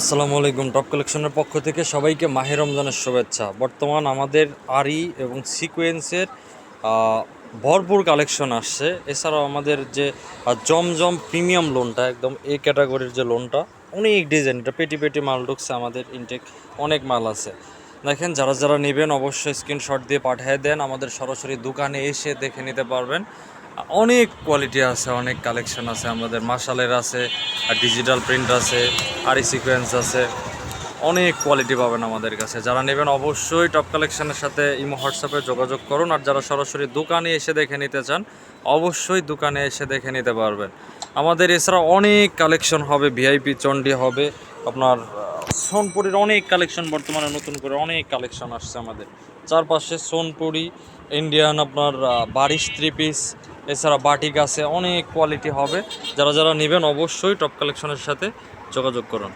আসসালামু আলাইকুম। টপ কালেকশনের পক্ষ থেকে সবাইকে মাহে রমজানের শুভেচ্ছা। বর্তমান আমাদের আরি এবং সিকোয়েন্সের ভরপুর কালেকশন আসছে। এছাড়াও আমাদের যে জমজম প্রিমিয়াম লোনটা একদম এ ক্যাটাগরির যে লোনটা অনেক ডিজাইন এটা পেটি পেটি মাল ঢুকছে আমাদের ইনটেক অনেক মাল আছে। দেখেন, যারা যারা নেবেন অবশ্যই স্ক্রিনশট দিয়ে পাঠিয়ে দেন। আমাদের সরাসরি দোকানে এসে দেখে নিতে পারবেন। অনেক কোয়ালিটি আছে, অনেক কালেকশন আছে আমাদের। মাসালের আছে, আর ডিজিটাল প্রিন্ট আছে, আর সিকোয়েন্স আছে। অনেক কোয়ালিটি পাবেন আমাদের কাছে। যারা নেবেন অবশ্যই টপ কালেকশনের সাথে ইমো হোয়াটসঅ্যাপে যোগাযোগ করুন, আর যারা সরাসরি দোকানে এসে দেখে নিতে চান, অবশ্যই দোকানে এসে দেখে নিতে পারবেন। আমাদের এছাড়া অনেক কালেকশন হবে ভিআইপি চন্ডি হবে, আপনার সোনপুরির অনেক কালেকশন বর্তমানে নতুন করে অনেক কালেকশন আসছে আমাদের। চারপাশে সোনপুরি ইন্ডিয়ান আপনার বারিশ থ্রি পিস এছাড়া বাটি গাছে অনেক কোয়ালিটি হবে। যারা যারা নেবেন অবশ্যই টপ কালেকশনের সাথে যোগাযোগ করুন।